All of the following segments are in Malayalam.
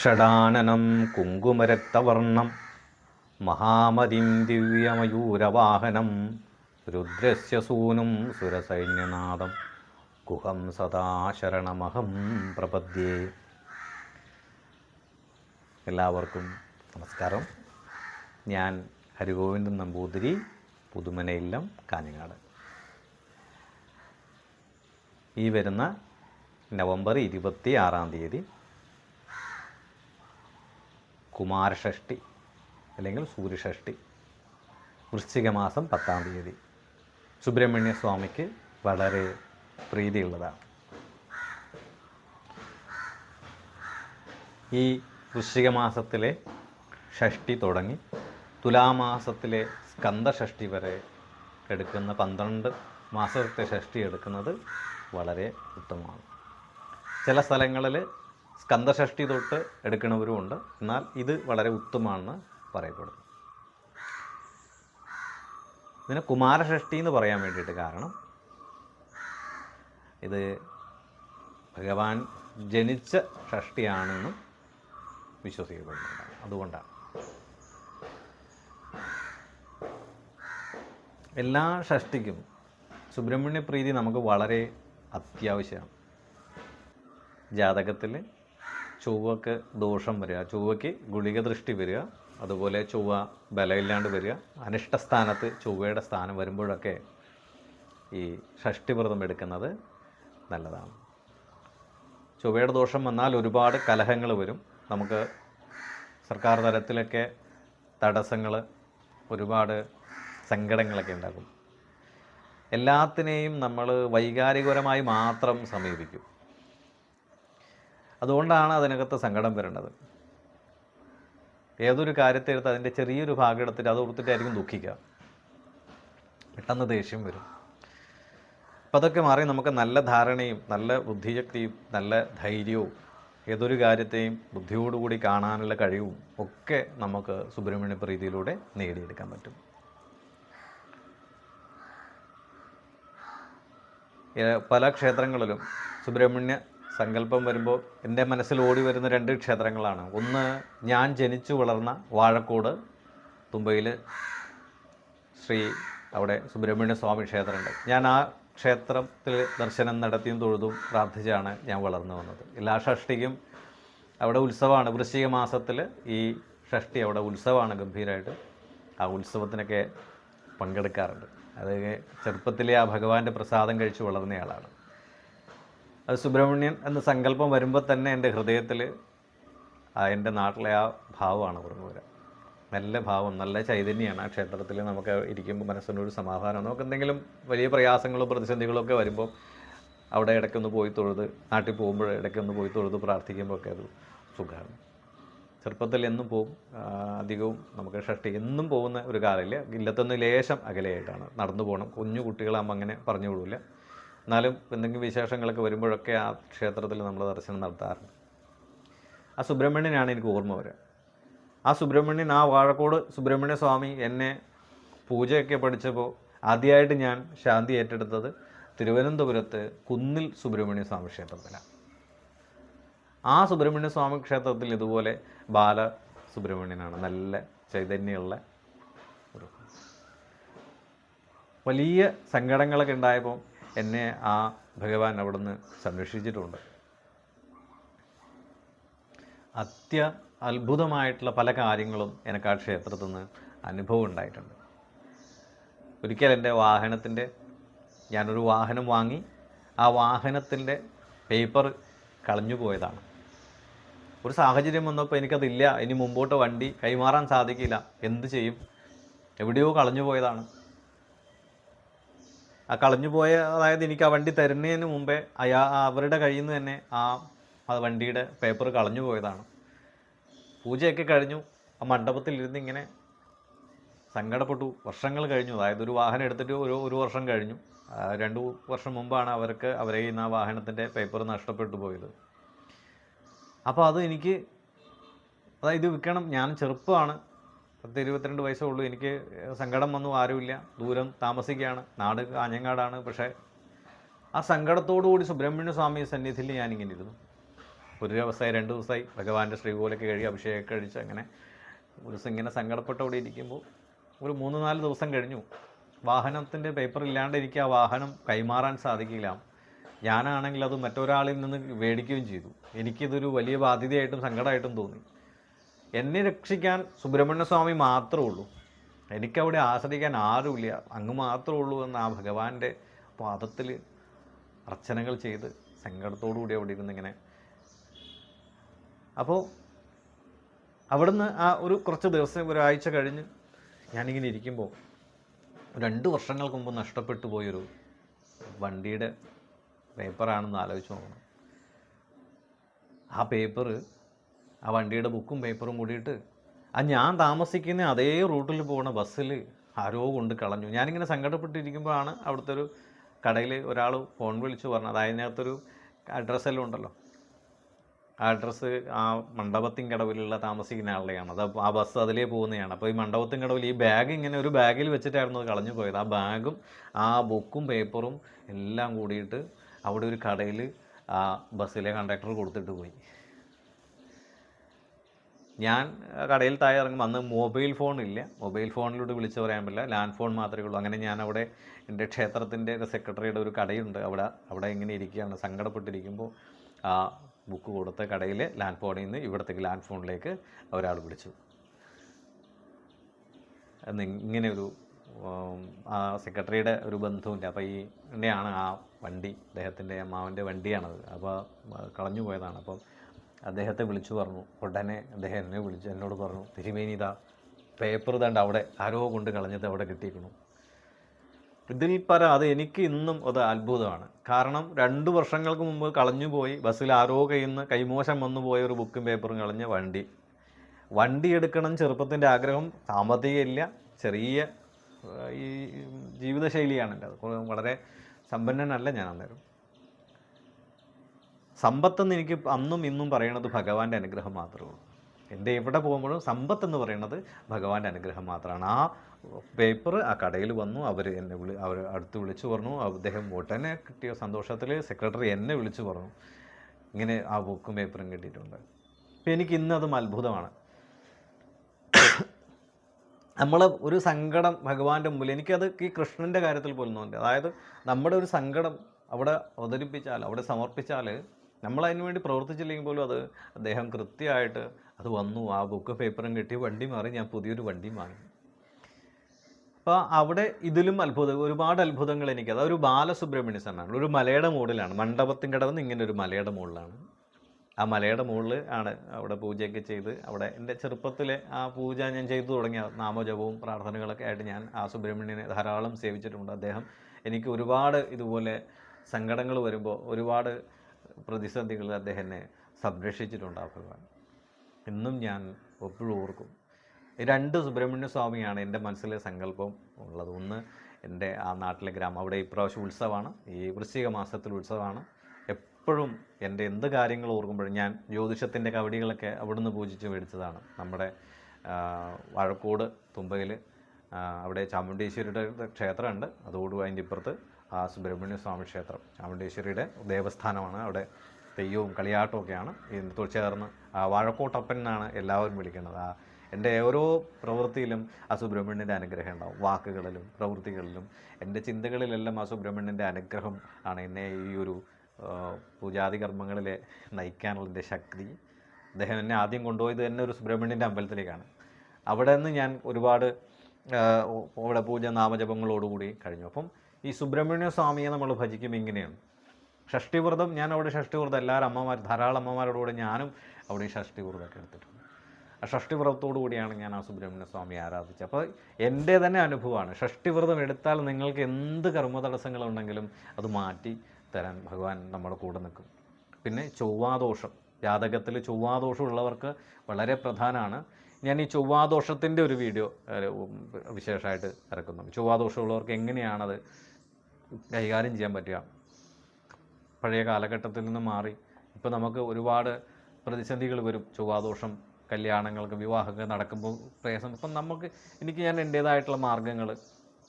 ഷടാനനം കുങ്കുമരക്തവർണം മഹാമതിം ദിവ്യമയൂരവാഹനം രുദ്രസ്യ സൂനും സുരസൈന്യനാദം കുഹം സദാ ശരണമഹം പ്രപദ്യേ. എല്ലാവർക്കും നമസ്കാരം. ഞാൻ ഹരിഗോവിന്ദൻ നമ്പൂതിരി പുതുമനയില്ലം കാഞ്ഞങ്ങാട്. ഈ വരുന്ന നവംബർ ഇരുപത്തി ആറാം തീയതി കുമാരഷഷ്ടി അല്ലെങ്കിൽ സൂര്യഷഷ്ടി വൃശ്ചിക മാസം പത്താം തീയതി. സുബ്രഹ്മണ്യ സ്വാമിക്ക് വളരെ പ്രീതിയുള്ളതാണ്. ഈ വൃശ്ചിക മാസത്തിലെ ഷഷ്ടി തുടങ്ങി തുലാമാസത്തിലെ സ്കന്ദഷഷ്ടി വരെ എടുക്കുന്ന പന്ത്രണ്ട് മാസത്തെ ഷഷ്ടി എടുക്കുന്നത് വളരെ ഉത്തമമാണ്. ചില സ്ഥലങ്ങളിൽ സ്കന്ദഷഷ്ടി തൊട്ട് എടുക്കുന്നവരുമുണ്ട് എന്നാൽ ഇത് വളരെ ഉത്തമമാണെന്ന് പറയപ്പെടുന്നു. ഇതിന് കുമാരഷഷ്ടി എന്ന് പറയാൻ വേണ്ടിയിട്ട് കാരണം ഇത് ഭഗവാൻ ജനിച്ച ഷഷ്ടിയാണെന്നും വിശ്വസിക്കപ്പെടുന്നുണ്ട് അതുകൊണ്ടാണ്. എല്ലാ ഷഷ്ടിക്കും സുബ്രഹ്മണ്യ പ്രീതി നമുക്ക് വളരെ അത്യാവശ്യമാണ്. ജാതകത്തിൽ ചൊവ്വക്ക് ദോഷം വരിക. ചൊവ്വയ്ക്ക് ഗുളിക ദൃഷ്ടി വരിക. അതുപോലെ ചൊവ്വ ബലമില്ലാണ്ട് വരിക. അനിഷ്ടസ്ഥാനത്ത് ചൊവ്വയുടെ സ്ഥാനം വരുമ്പോഴൊക്കെ ഈ ഷഷ്ടിവ്രതം എടുക്കുന്നത് നല്ലതാണ്. ചൊവ്വയുടെ ദോഷം വന്നാൽ ഒരുപാട് കലഹങ്ങൾ വരും. നമുക്ക് സർക്കാർ തലത്തിലൊക്കെ തടസ്സങ്ങൾ ഒരുപാട് സങ്കടങ്ങളൊക്കെ ഉണ്ടാകും. എല്ലാത്തിനെയും നമ്മൾ വൈകാരികപരമായി മാത്രം സമീപിക്കും. അതുകൊണ്ടാണ് അതിനകത്ത് സങ്കടം വരേണ്ടത്. ഏതൊരു കാര്യത്തെ എടുത്ത് അതിന്റെ ചെറിയൊരു ഭാഗം എടുത്തിട്ട് അത് കൊടുത്തിട്ടായിരിക്കും ദുഃഖിക്കുക. പെട്ടെന്ന് ദേഷ്യം വരും. അപ്പം അതൊക്കെ മാറി നമുക്ക് നല്ല ധാരണയും നല്ല ബുദ്ധിശക്തിയും നല്ല ധൈര്യവും ഏതൊരു കാര്യത്തെയും ബുദ്ധിയോടുകൂടി കാണാനുള്ള കഴിവും ഒക്കെ നമുക്ക് സുബ്രഹ്മണ്യ പ്രീതിയിലൂടെ നേടിയെടുക്കാൻ പറ്റും. പല ക്ഷേത്രങ്ങളിലും സുബ്രഹ്മണ്യ സങ്കല്പം വരുമ്പോൾ എന്റെ മനസ്സിൽ ഓടി വരുന്ന രണ്ട് ക്ഷേത്രങ്ങളാണ്. ഒന്ന് ഞാൻ ജനിച്ചു വളർന്ന വാഴക്കോട് തുമ്പയിൽ ശ്രീ അവിടെ സുബ്രഹ്മണ്യ സ്വാമി ക്ഷേത്രമുണ്ട്. ഞാൻ ആ ക്ഷേത്രത്തിൽ ദർശനം നടത്തിയും തൊഴുതും പ്രാർത്ഥിച്ചാണ് ഞാൻ വളർന്നു വന്നത്. എല്ലാ ഷഷ്ടിക്കും അവിടെ ഉത്സവമാണ്. വൃശ്ചിക മാസത്തിൽ ഈ ഷഷ്ടി അവിടെ ഉത്സവമാണ് ഗംഭീരമായിട്ട് ആ ഉത്സവത്തിനൊക്കെ പങ്കെടുക്കാറുണ്ട്. അത് ചെറുപ്പത്തിലെ ആ ഭഗവാന്റെ പ്രസാദം കഴിച്ച് വളർന്നയാളാണ്. അത് സുബ്രഹ്മണ്യൻ എന്ന സങ്കല്പം വരുമ്പോൾ തന്നെ എന്റെ ഹൃദയത്തിൽ എന്റെ നാട്ടിലെ ആ ഭാവമാണ് ഓർമ്മ വരാം. നല്ല ഭാവം നല്ല ചൈതന്യമാണ് ആ ക്ഷേത്രത്തിൽ നമുക്ക് ഇരിക്കുമ്പോൾ മനസ്സിനൊരു സമാധാനം. നമുക്ക് എന്തെങ്കിലും വലിയ പ്രയാസങ്ങളോ പ്രതിസന്ധികളോ ഒക്കെ വരുമ്പോൾ അവിടെ ഇടയ്ക്കൊന്ന് പോയി തൊഴുത് നാട്ടിൽ പോകുമ്പോൾ ഇടയ്ക്കൊന്ന് പോയി തൊഴുത് പ്രാർത്ഥിക്കുമ്പോൾ ഒക്കെ അത് സുഖമാണ് ചെറുപ്പത്തിൽ എന്നും പോകും അധികവും നമുക്ക് ഷഷ്ടി എന്നും പോകുന്ന ഒരു കാലമില്ല. ഇല്ലത്തൊന്ന് ലേശം അകലെയായിട്ടാണ്. നടന്നു പോകണം കുഞ്ഞു കുട്ടികളാകുമ്പോൾ അങ്ങനെ പറഞ്ഞു വിടില്ല എന്നാലും എന്തെങ്കിലും വിശേഷങ്ങളൊക്കെ വരുമ്പോഴൊക്കെ ആ ക്ഷേത്രത്തിൽ നമ്മൾ ദർശനം നടത്താറുണ്ട്. ആ സുബ്രഹ്മണ്യനാണ് എനിക്ക് ഓർമ്മ വരിക ആ സുബ്രഹ്മണ്യൻ ആ വാഴക്കോട് സുബ്രഹ്മണ്യ സ്വാമി എന്നെ പൂജയൊക്കെ പഠിച്ചപ്പോൾ ആദ്യമായിട്ട് ഞാൻ ശാന്തി ഏറ്റെടുത്തത് തിരുവനന്തപുരത്ത് കുന്നിൽ സുബ്രഹ്മണ്യ സ്വാമി ക്ഷേത്രത്തിലാണ്. ആ സുബ്രഹ്മണ്യ സ്വാമി ക്ഷേത്രത്തിൽ ഇതുപോലെ ബാല സുബ്രഹ്മണ്യനാണ്. നല്ല ചൈതന്യമുള്ള വലിയ സങ്കടങ്ങളൊക്കെ ഉണ്ടായപ്പോൾ എന്നെ ആ ഭഗവാൻ അവിടുന്ന് സംരക്ഷിച്ചിട്ടുണ്ട്. അത്യ അത്ഭുതമായിട്ടുള്ള പല കാര്യങ്ങളും എനിക്ക് ആ ക്ഷേത്രത്തിൽ നിന്ന് അനുഭവം ഉണ്ടായിട്ടുണ്ട്. ഒരിക്കൽ എന്റെ വാഹനത്തിന്റെ ഞാനൊരു വാഹനം വാങ്ങി ആ വാഹനത്തിന്റെ പേപ്പർ കളഞ്ഞു പോയതാണ്. ഒരു സാഹചര്യം വന്നപ്പോൾ എനിക്കതില്ല. ഇനി മുമ്പോട്ട് വണ്ടി കൈമാറാൻ സാധിക്കില്ല. എന്ത് ചെയ്യും? എവിടെയോ കളഞ്ഞു പോയതാണ്. ആ കളഞ്ഞു പോയ അതായത് എനിക്ക് ആ വണ്ടി തരുന്നതിന് മുമ്പേ അയാ അവരുടെ കയ്യിൽ നിന്ന് തന്നെ ആ ആ വണ്ടിയുടെ പേപ്പർ കളഞ്ഞു പോയതാണ് പൂജയൊക്കെ കഴിഞ്ഞു. ആ മണ്ഡപത്തിൽ ഇരുന്ന് ഇങ്ങനെ സങ്കടപ്പെട്ടു. വർഷങ്ങൾ കഴിഞ്ഞു. അതായത് ഒരു വാഹനം എടുത്തിട്ട് ഒരു ഒരു വർഷം കഴിഞ്ഞു. രണ്ട് വർഷം മുമ്പാണ് അവർക്ക് അവരെ ഇന്ന് ആ വാഹനത്തിന്റെ പേപ്പർ നഷ്ടപ്പെട്ടു പോയത്. അപ്പോൾ അത് എനിക്ക് അതായത് വിൽക്കണം. ഞാൻ ചെറുപ്പമാണ്. പത്ത് ഇരുപത്തിരണ്ട് വയസ്സേ ഉള്ളൂ. എനിക്ക് സങ്കടം വന്നു. ആരുമില്ല. ദൂരം താമസിക്കുകയാണ്. നാട് കാഞ്ഞങ്ങാടാണ്. പക്ഷേ ആ സങ്കടത്തോടു കൂടി സുബ്രഹ്മണ്യ സ്വാമി സന്നിധിയിൽ ഞാനിങ്ങനെ ഇരുന്നു. ഒരു ദിവസമായി രണ്ട് ദിവസമായി ഭഗവാന്റെ ശ്രീകോലൊക്കെ കഴുകി അഭിഷേകം കഴിച്ച് അങ്ങനെ ഒരു ഇങ്ങനെ സങ്കടപ്പെട്ടവിടെ ഇരിക്കുമ്പോൾ ഒരു മൂന്ന് നാല് ദിവസം കഴിഞ്ഞു. വാഹനത്തിന്റെ പേപ്പർ ഇല്ലാണ്ട് എനിക്ക് ആ വാഹനം കൈമാറാൻ സാധിക്കില്ല. ഞാനാണെങ്കിൽ അത് മറ്റൊരാളിൽ നിന്ന് മേടിക്കുകയും ചെയ്തു. എനിക്കിതൊരു വലിയ ബാധ്യതയായിട്ടും സങ്കടമായിട്ടും തോന്നി. എന്നെ രക്ഷിക്കാൻ സുബ്രഹ്മണ്യ സ്വാമി മാത്രമേ ഉള്ളൂ. എനിക്കവിടെ ആശ്രയിക്കാൻ ആരുമില്ല. അങ്ങ് മാത്രമേ ഉള്ളൂ എന്ന് ആ ഭഗവാന്റെ പാദത്തിൽ അർച്ചനകൾ ചെയ്ത് സങ്കടത്തോടു കൂടി അവിടെ ഇരുന്ന് ഇങ്ങനെ. അപ്പോൾ അവിടുന്ന് ആ ഒരു കുറച്ച് ദിവസം ഒരാഴ്ച കഴിഞ്ഞ് ഞാനിങ്ങനെ ഇരിക്കുമ്പോൾ രണ്ട് വർഷങ്ങൾക്ക് മുമ്പ് നഷ്ടപ്പെട്ടു പോയൊരു വണ്ടിയുടെ പേപ്പറാണെന്ന് ആലോചിച്ച് നോക്കണം. ആ പേപ്പർ ആ വണ്ടിയുടെ ബുക്കും പേപ്പറും കൂടിയിട്ട്. ആ ഞാൻ താമസിക്കുന്ന അതേ റൂട്ടിൽ പോകുന്ന ബസ്സിൽ ആരോ കൊണ്ട് കളഞ്ഞു. ഞാനിങ്ങനെ സങ്കടപ്പെട്ടിരിക്കുമ്പോഴാണ് അവിടുത്തെ ഒരു കടയിൽ ഒരാൾ ഫോൺ വിളിച്ച് പറഞ്ഞത്. അതിനകത്തൊരു അഡ്രസ്സെല്ലാം ഉണ്ടല്ലോ. ആ അഡ്രസ്സ് ആ മണ്ഡപത്തിൻ കടവിലുള്ള താമസിക്കുന്ന ആളുടെയാണ്. അത് ആ ബസ് അതിലേ പോകുന്നതാണ്. അപ്പോൾ ഈ മണ്ഡപത്തിൻ കടവിൽ ഈ ബാഗ് ഇങ്ങനെ ഒരു ബാഗിൽ വെച്ചിട്ടായിരുന്നു അത് കളഞ്ഞു പോയത്. ആ ബാഗും ആ ബുക്കും പേപ്പറും എല്ലാം കൂടിയിട്ട് അവിടെ ഒരു കടയിൽ ആ ബസ്സിലെ കണ്ടക്ടർ കൊടുത്തിട്ട് പോയി. ഞാൻ കടയിൽ താഴെ ഇറങ്ങുമ്പോൾ അന്ന് മൊബൈൽ ഫോൺ ഇല്ല മൊബൈൽ ഫോണിലൂടെ വിളിച്ച് പറയാൻ പറ്റില്ല. ലാൻഡ് ഫോൺ മാത്രമേ ഉള്ളൂ. അങ്ങനെ ഞാൻ അവിടെ എന്റെ ക്ഷേത്രത്തിന്റെ സെക്രട്ടറിയുടെ ഒരു കടയുണ്ട്. അവിടെ അവിടെ ഇങ്ങനെ ഇരിക്കുകയാണ്. സങ്കടപ്പെട്ടിരിക്കുമ്പോൾ ആ ബുക്ക് കൊടുത്ത കടയിൽ ലാൻഡ് ഫോണിൽ നിന്ന് ഇവിടത്തേക്ക് ലാൻഡ് ഫോണിലേക്ക് ഒരാൾ വിളിച്ചു. ഇങ്ങനെ ഒരു ആ സെക്രട്ടറിയുടെ ഒരു ബന്ധമില്ല അപ്പോൾ ഈ ആണ് ആ വണ്ടി അദ്ദേഹത്തിന്റെ അമ്മാവന്റെ വണ്ടിയാണത്. അപ്പോൾ കളഞ്ഞു പോയതാണ്. അപ്പം അദ്ദേഹത്തെ വിളിച്ചു പറഞ്ഞു. ഉടനെ അദ്ദേഹം എന്നെ വിളിച്ചു എന്നോട് പറഞ്ഞു തിരുമേനിത പേപ്പർ തണ്ട് അവിടെ ആരോ കൊണ്ട് കളഞ്ഞത് അവിടെ കിട്ടിയിരിക്കണു ഇതിൽ പര അത് എനിക്ക് ഇന്നും അത് അത്ഭുതമാണ്. കാരണം രണ്ട് വർഷങ്ങൾക്ക് മുമ്പ് കളഞ്ഞു പോയി ബസ്സിൽ ആരോ കയ്യിൽ നിന്ന് കൈമോശം വന്നു പോയ ഒരു ബുക്കും പേപ്പറും കളഞ്ഞ വണ്ടി. വണ്ടി എടുക്കണം ചെറുപ്പത്തിന്റെ ആഗ്രഹം സാമ്പത്തികമില്ല ചെറിയ ഈ ജീവിതശൈലിയാണ് എന്റെ അത് വളരെ സമ്പന്നനല്ല ഞാൻ അന്നേരം. സമ്പത്തെന്ന് എനിക്ക് അന്നും ഇന്നും പറയണത് ഭഗവാന്റെ അനുഗ്രഹം മാത്രമേ ഉള്ളൂ എന്റെ എവിടെ പോകുമ്പോഴും സമ്പത്ത് എന്ന് പറയുന്നത് ഭഗവാന്റെ അനുഗ്രഹം മാത്രമാണ്. ആ പേപ്പർ ആ കടയിൽ വന്നു അവർ എന്നെ വിളി അവർ അടുത്ത് വിളിച്ചു പറഞ്ഞു. അദ്ദേഹം ഉടനെ കിട്ടിയ സന്തോഷത്തിൽ സെക്രട്ടറി എന്നെ വിളിച്ചു പറഞ്ഞു. ഇങ്ങനെ ആ ബുക്കും പേപ്പറും കിട്ടിയിട്ടുണ്ട്. അപ്പം എനിക്ക് ഇന്ന് അതും അത്ഭുതമാണ്. നമ്മൾ ഒരു സങ്കടം ഭഗവാന്റെ മുമ്പിൽ എനിക്കത് ഈ കൃഷ്ണന്റെ കാര്യത്തിൽ പോലും തോന്നി അതായത് നമ്മുടെ ഒരു സങ്കടം അവിടെ അവതരിപ്പിച്ചാൽ അവിടെ സമർപ്പിച്ചാൽ നമ്മൾ അതിനു വേണ്ടി പ്രവർത്തിച്ചില്ലെങ്കിൽ പോലും അത് അദ്ദേഹം കൃത്യമായിട്ട് അത് വന്നു ആ ബുക്ക് പേപ്പറും കിട്ടി വണ്ടി മാറി ഞാൻ പുതിയൊരു വണ്ടി മാറി അപ്പോൾ അവിടെ ഇതിലും അത്ഭുതം ഒരുപാട് അത്ഭുതങ്ങൾ എനിക്ക്. അതൊരു ബാലസുബ്രഹ്മണ്യ സ്വാമിയാണ് ഒരു മലയുടെ മുകളിലാണ്. മണ്ഡപത്തിൻ കടവെന്ന് ഇങ്ങനെ ഒരു മലയുടെ മുകളിലാണ്. ആ മലയുടെ മുകളിൽ ആണ് അവിടെ പൂജയൊക്കെ ചെയ്ത് അവിടെ എന്റെ ചെറുപ്പത്തിലെ ആ പൂജ ഞാൻ ചെയ്തു തുടങ്ങിയ നാമജപവും പ്രാർത്ഥനകളൊക്കെ ആയിട്ട് ഞാൻ ആ സുബ്രഹ്മണ്യനെ ധാരാളം സേവിച്ചിട്ടുണ്ട്. അദ്ദേഹം എനിക്ക് ഒരുപാട് ഇതുപോലെ സങ്കടങ്ങൾ വരുമ്പോൾ ഒരുപാട് പ്രതിസന്ധികളിൽ അദ്ദേഹം എന്നെ സംരക്ഷിച്ചിട്ടുണ്ട് ആ ഭഗവാൻ ഇന്നും ഞാൻ എപ്പോഴും ഓർക്കും രണ്ട് സുബ്രഹ്മണ്യ സ്വാമിയാണ് എന്റെ മനസ്സിലെ സങ്കല്പം ഉള്ളത്. ഒന്ന് എന്റെ ആ നാട്ടിലെ ഗ്രാമം. അവിടെ ഇപ്രാവശ്യം ഉത്സവമാണ്. ഈ വൃശ്ചിക മാസത്തിൽ ഉത്സവമാണ്. എപ്പോഴും എന്റെ എന്ത് കാര്യങ്ങൾ ഓർക്കുമ്പോഴും ഞാൻ ജ്യോതിഷത്തിന്റെ കവടികളൊക്കെ അവിടുന്ന് പൂജിച്ച് മേടിച്ചതാണ്. നമ്മുടെ വഴക്കോട് തുമ്പയിൽ അവിടെ ചാമുണ്ടേശ്വരിയുടെ ക്ഷേത്രമുണ്ട്. അതോടുകൂടി അതിന്റെ ഇപ്പുറത്ത് ആ സുബ്രഹ്മണ്യ സ്വാമി ക്ഷേത്രം. ചാമുണ്ടേശ്വരിയുടെ ദേവസ്ഥാനമാണ്. അവിടെ തെയ്യവും കളിയാട്ടവും ഒക്കെയാണ് ഇതിന് ചേർന്ന് വാഴക്കോട്ടപ്പൻ എന്നാണ് എല്ലാവരും വിളിക്കുന്നത്. ആ എന്റെ ഓരോ പ്രവൃത്തിയിലും ആ സുബ്രഹ്മണ്യന്റെ അനുഗ്രഹം ഉണ്ടാവും. വാക്കുകളിലും പ്രവൃത്തികളിലും. എന്റെ ചിന്തകളിലെല്ലാം ആ സുബ്രഹ്മണ്യന്റെ അനുഗ്രഹം ആണ്. എന്നെ ഈ ഒരു പൂജാതി കർമ്മങ്ങളിലെ നയിക്കാനുള്ള എന്റെ ശക്തി. അദ്ദേഹം എന്നെ ആദ്യം കൊണ്ടുപോയത് തന്നെ ഒരു സുബ്രഹ്മണ്യന്റെ അമ്പലത്തിലേക്കാണ്. അവിടെ നിന്ന് ഞാൻ ഒരുപാട് അവിടെ പൂജ നാമജപങ്ങളോടുകൂടി കഴിഞ്ഞു. അപ്പം ഈ സുബ്രഹ്മണ്യ സ്വാമിയെ നമ്മൾ ഭജിക്കും ഇങ്ങനെയാണ്. ഷഷ്ടിവ്രതം ഞാൻ അവിടെ ഷഷ്ടിവ്രതം എല്ലാവരും അമ്മമാർ ധാരാളം അമ്മമാരോടുകൂടി ഞാനും അവിടെ ഈ ഷഷ്ടിവ്രതമൊക്കെ എടുത്തിട്ടുണ്ട്. ആ ഷഷ്ടിവ്രതത്തോടു കൂടിയാണ് ഞാൻ ആ സുബ്രഹ്മണ്യ സ്വാമി ആരാധിച്ചത്. അപ്പോൾ എന്റെ തന്നെ അനുഭവമാണ് ഷഷ്ടിവ്രതം എടുത്താൽ നിങ്ങൾക്ക് എന്ത് കർമ്മ തടസ്സങ്ങളുണ്ടെങ്കിലും അത് മാറ്റി തരാൻ ഭഗവാൻ നമ്മുടെ കൂടെ നിൽക്കും. പിന്നെ ചൊവ്വാദോഷം ജാതകത്തിൽ ചൊവ്വാദോഷം ഉള്ളവർക്ക് വളരെ പ്രധാനമാണ്. ഞാൻ ഈ ചൊവ്വാദോഷത്തിന്റെ ഒരു വീഡിയോ വിശേഷമായിട്ട് ഇറക്കുന്നുണ്ട് ചൊവ്വാദോഷമുള്ളവർക്ക് എങ്ങനെയാണത് കൈകാര്യം ചെയ്യാൻ പറ്റുക? പഴയ കാലഘട്ടത്തിൽ നിന്ന് മാറി ഇപ്പോൾ നമുക്ക് ഒരുപാട് പ്രതിസന്ധികൾ വരും. ചൊവ്വാദോഷം കല്യാണങ്ങൾക്ക് വിവാഹമൊക്കെ നടക്കുമ്പോൾ പ്രയാസം. ഇപ്പം നമുക്ക് എനിക്ക് ഞാൻ എന്റേതായിട്ടുള്ള മാർഗങ്ങൾ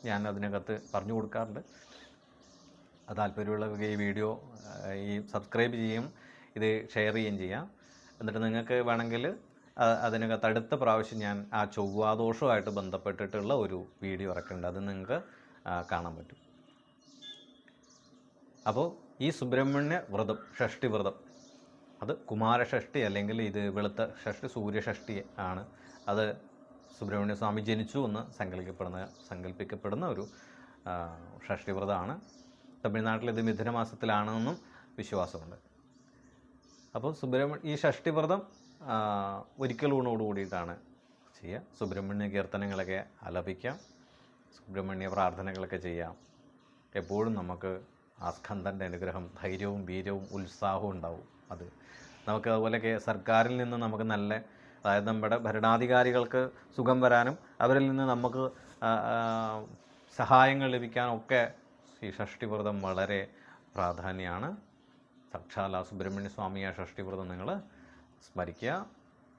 ഞാൻ അതിനകത്ത് പറഞ്ഞു കൊടുക്കാറുണ്ട്. അത് താല്പര്യമുള്ളവർക്ക് ഈ വീഡിയോ ഈ സബ്സ്ക്രൈബ് ചെയ്യും ഇത് ഷെയർ ചെയ്യുകയും ചെയ്യാം. എന്നിട്ട് നിങ്ങൾക്ക് വേണമെങ്കിൽ അതിനകത്ത് അടുത്ത പ്രാവശ്യം ഞാൻ ആ ചൊവ്വാദോഷവുമായിട്ട് ബന്ധപ്പെട്ടിട്ടുള്ള ഒരു വീഡിയോ ഇറക്കുന്നുണ്ട്. അത് നിങ്ങൾക്ക് കാണാൻ പറ്റും. അപ്പോൾ ഈ സുബ്രഹ്മണ്യ വ്രതം ഷഷ്ടി വ്രതം അത് കുമാരഷഷ്ടി അല്ലെങ്കിൽ ഇത് വെളുത്ത ഷഷ്ടി സൂര്യഷഷ്ടി ആണ്. അത് സുബ്രഹ്മണ്യ സ്വാമി ജനിച്ചു എന്ന് സങ്കല്പിക്കപ്പെടുന്ന സങ്കല്പിക്കപ്പെടുന്ന ഒരു ഷഷ്ടി വ്രതമാണ്. തമിഴ്നാട്ടിൽ ഇത് മിഥുനമാസത്തിലാണെന്നും വിശ്വാസമുണ്ട്. അപ്പോൾ സുബ്രഹ്മണ്യ ഈ ഷഷ്ടി വ്രതം ഒരിക്കലൂണോട് കൂടിയിട്ടാണ് ചെയ്യുക. സുബ്രഹ്മണ്യ കീർത്തനങ്ങളൊക്കെ ആലപിക്കാം. സുബ്രഹ്മണ്യ പ്രാർത്ഥനകളൊക്കെ ചെയ്യാം. എപ്പോഴും നമുക്ക് ആ സ്കന്ധന്റെ അനുഗ്രഹം ധൈര്യവും വീര്യവും ഉത്സാഹവും ഉണ്ടാവും. അത് നമുക്ക് അതുപോലെയൊക്കെ സർക്കാരിൽ നിന്ന് നമുക്ക് നല്ല അതായത് നമ്മുടെ ഭരണാധികാരികൾക്ക് സുഖം വരാനും അവരിൽ നിന്ന് നമുക്ക് സഹായങ്ങൾ ലഭിക്കാനും ഒക്കെ ഈ ഷഷ്ടിവ്രതം വളരെ പ്രാധാന്യമാണ് സാക്ഷാൽ ആ സുബ്രഹ്മണ്യ സ്വാമിയെ ഷഷ്ടിവ്രതം നിങ്ങൾ സ്മരിക്കുക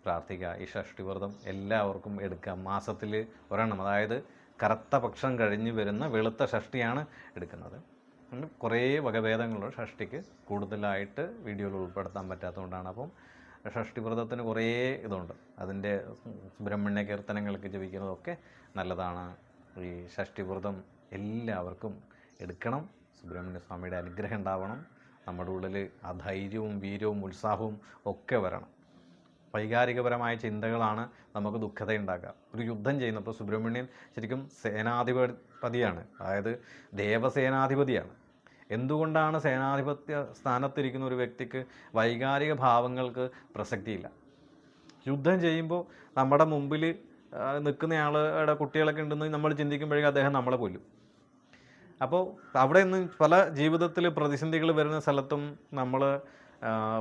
പ്രാർത്ഥിക്കുക. ഈ ഷഷ്ടിവ്രതം എല്ലാവർക്കും എടുക്കാം. മാസത്തിൽ ഒരെണ്ണം അതായത് കറുത്ത പക്ഷം കഴിഞ്ഞ് വരുന്ന വെളുത്ത ഷഷ്ടിയാണ് എടുക്കുന്നത്. കുറേ വകഭേദങ്ങളുള്ള ഷഷ്ടിക്ക്. കൂടുതലായിട്ട് വീഡിയോയിൽ ഉൾപ്പെടുത്താൻ പറ്റാത്തതുകൊണ്ടാണ്. അപ്പം ഷഷ്ടിവ്രതത്തിന് കുറേ ഇതുണ്ട്. അതിന്റെ സുബ്രഹ്മണ്യ കീർത്തനങ്ങൾക്ക് ജപിക്കുന്നതൊക്കെ നല്ലതാണ്. ഈ ഷഷ്ടിവ്രതം എല്ലാവർക്കും എടുക്കണം. സുബ്രഹ്മണ്യ സ്വാമിയുടെ അനുഗ്രഹം ഉണ്ടാവണം. നമ്മുടെ ഉള്ളിൽ ആ ധൈര്യവും വീര്യവും ഉത്സാഹവും ഒക്കെ വരണം. വൈകാരികപരമായ ചിന്തകളാണ് നമുക്ക് ദുഃഖത ഉണ്ടാക്കുക ഒരു യുദ്ധം ചെയ്യുന്നപ്പോൾ സുബ്രഹ്മണ്യൻ ശരിക്കും സേനാധിപതിയാണ്. അതായത് ദേവസേനാധിപതിയാണ്. എന്തുകൊണ്ടാണ് സേനാധിപത്യ സ്ഥാനത്തിരിക്കുന്ന ഒരു വ്യക്തിക്ക് വൈകാരിക ഭാവങ്ങൾക്ക് പ്രസക്തിയില്ല? യുദ്ധം ചെയ്യുമ്പോൾ നമ്മുടെ മുമ്പിൽ നിൽക്കുന്നയാളുടെ കുട്ടികളൊക്കെ ഉണ്ടെന്ന് നമ്മൾ ചിന്തിക്കുമ്പോഴേക്കും അദ്ദേഹം നമ്മളെ കൊല്ലും. അപ്പോൾ അവിടെ നിന്ന് പല ജീവിതത്തിൽ പ്രതിസന്ധികൾ വരുന്ന സ്ഥലത്തും നമ്മൾ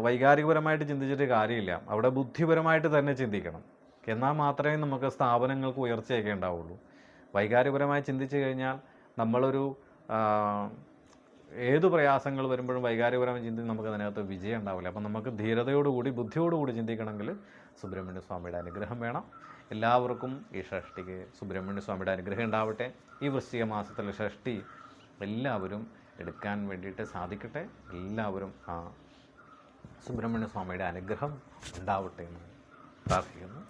വൈകാരികപരമായിട്ട് ചിന്തിച്ചിട്ട് കാര്യമില്ല. അവിടെ ബുദ്ധിപരമായിട്ട് തന്നെ ചിന്തിക്കണം. എന്നാൽ മാത്രമേ നമുക്ക് സ്ഥാപനങ്ങൾക്ക് ഉയർച്ചയൊക്കെ ഉണ്ടാവുള്ളൂ. വൈകാരികപരമായി ചിന്തിച്ചു കഴിഞ്ഞാൽ നമ്മളൊരു ഏത് പ്രയാസങ്ങൾ വരുമ്പോഴും വൈകാരികപരമായി ചിന്തി നമുക്ക് അതിനകത്ത് വിജയം ഉണ്ടാവില്ല. അപ്പം നമുക്ക് ധീരതയോടുകൂടി ബുദ്ധിയോടുകൂടി ചിന്തിക്കണമെങ്കിൽ സുബ്രഹ്മണ്യ സ്വാമിയുടെ അനുഗ്രഹം വേണം. എല്ലാവർക്കും ഈ ഷഷ്ടിക്ക് സുബ്രഹ്മണ്യ സ്വാമിയുടെ അനുഗ്രഹം ഉണ്ടാവട്ടെ. ഈ വൃശ്ചിക മാസത്തിലെ ഷഷ്ടി എല്ലാവരും എടുക്കാൻ വേണ്ടിയിട്ട് സാധിക്കട്ടെ. എല്ലാവരും ആ സുബ്രഹ്മണ്യ സ്വാമിയുടെ അനുഗ്രഹം ഉണ്ടാവട്ടെ എന്ന് പ്രാർത്ഥിക്കുന്നു.